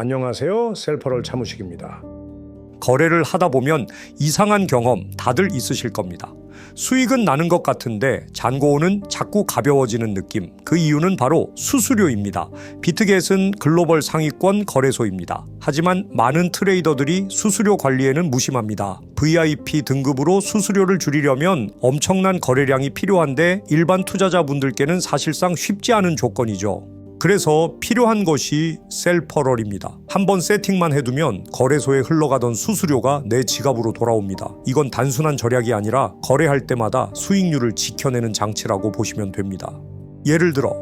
안녕하세요. 셀퍼럴 차무식입니다. 거래를 하다 보면 이상한 경험 다들 있으실 겁니다. 수익은 나는 것 같은데 잔고는 자꾸 가벼워지는 느낌. 그 이유는 바로 수수료입니다. 비트겟은 글로벌 상위권 거래소입니다. 하지만 많은 트레이더들이 수수료 관리에는 무심합니다. VIP 등급으로 수수료를 줄이려면 엄청난 거래량이 필요한데 일반 투자자분들께는 사실상 쉽지 않은 조건이죠. 그래서 필요한 것이 셀퍼럴입니다. 한번 세팅만 해두면 거래소에 흘러가던 수수료가 내 지갑으로 돌아옵니다. 이건 단순한 절약이 아니라 거래할 때마다 수익률을 지켜내는 장치라고 보시면 됩니다. 예를 들어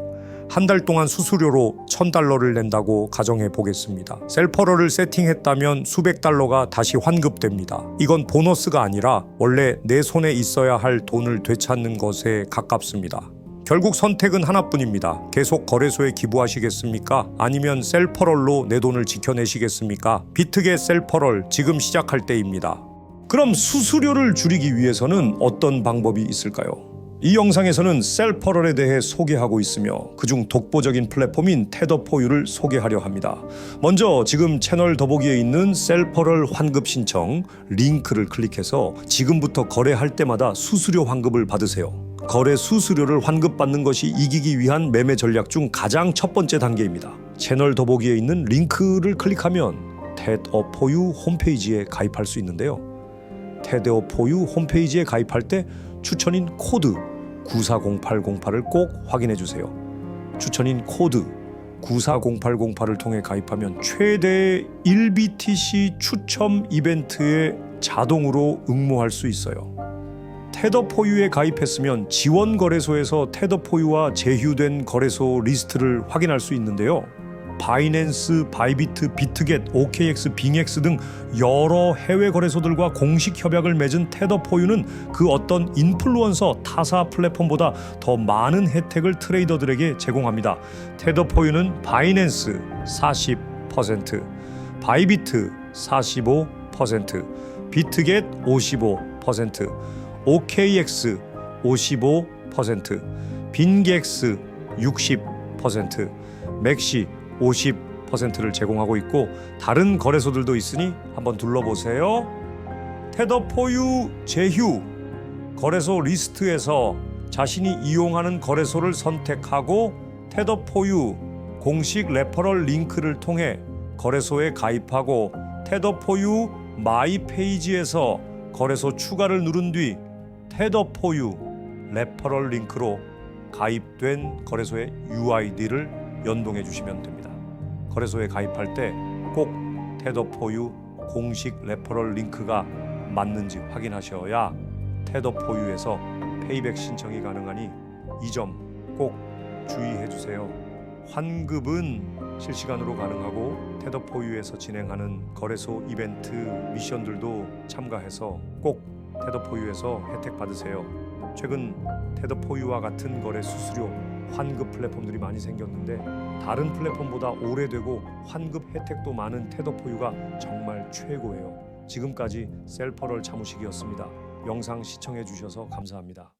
한달 동안 수수료로 1000달러를 낸다고 가정해 보겠습니다. 셀퍼럴을 세팅했다면 수백 달러가 다시 환급됩니다. 이건 보너스가 아니라 원래 내 손에 있어야 할 돈을 되찾는 것에 가깝습니다. 결국 선택은 하나뿐입니다. 계속 거래소에 기부하시겠습니까? 아니면 셀퍼럴로 내 돈을 지켜내시겠습니까? 비트겟 셀퍼럴 지금 시작할 때입니다. 그럼 수수료를 줄이기 위해서는 어떤 방법이 있을까요? 이 영상에서는 셀퍼럴에 대해 소개하고 있으며 그중 독보적인 플랫폼인 테더포유를 소개하려 합니다. 먼저 지금 채널 더보기에 있는 셀퍼럴 환급 신청 링크를 클릭해서 지금부터 거래할 때마다 수수료 환급을 받으세요. 거래 수수료를 환급받는 것이 이기기 위한 매매 전략 중 가장 첫 번째 단계입니다. 채널 더보기에 있는 링크를 클릭하면 테더포유 홈페이지에 가입할 수 있는데요. 테드어포유 홈페이지에 가입할 때 추천인 코드 940808을 꼭 확인해 주세요. 추천인 코드 940808을 통해 가입하면 최대 1BTC 추첨 이벤트에 자동으로 응모할 수 있어요. 테더포유에 가입했으면 지원 거래소에서 테더포유와 제휴된 거래소 리스트를 확인할 수 있는데요. 바이낸스, 바이비트, 비트겟, OKX, 빙엑스 등 여러 해외 거래소들과 공식 협약을 맺은 테더포유는 그 어떤 인플루언서 타사 플랫폼보다 더 많은 혜택을 트레이더들에게 제공합니다. 테더포유는 바이낸스 40%, 바이비트 45%, 비트겟 55%, OKX 55%, 빈객스 60%, 맥시 50%를 제공하고 있고 다른 거래소들도 있으니 한번 둘러보세요. 테더포유 제휴 거래소 리스트에서 자신이 이용하는 거래소를 선택하고 테더포유 공식 레퍼럴 링크를 통해 거래소에 가입하고 테더포유 마이 페이지에서 거래소 추가를 누른 뒤 테더포유 레퍼럴 링크로 가입된 거래소의 UID를 연동해 주시면 됩니다. 거래소에 가입할 때 꼭 테더포유 공식 레퍼럴 링크가 맞는지 확인하셔야 테더포유에서 페이백 신청이 가능하니 이 점 꼭 주의해 주세요. 환급은 실시간으로 가능하고 테더포유에서 진행하는 거래소 이벤트 미션들도 참가해서 꼭 테더포유에서 혜택 받으세요. 최근 테더포유와 같은 거래 수수료 환급 플랫폼들이 많이 생겼는데 다른 플랫폼보다 오래되고 환급 혜택도 많은 테더포유가 정말 최고예요. 지금까지 셀퍼럴 차무식이었습니다. 영상 시청해 주셔서 감사합니다.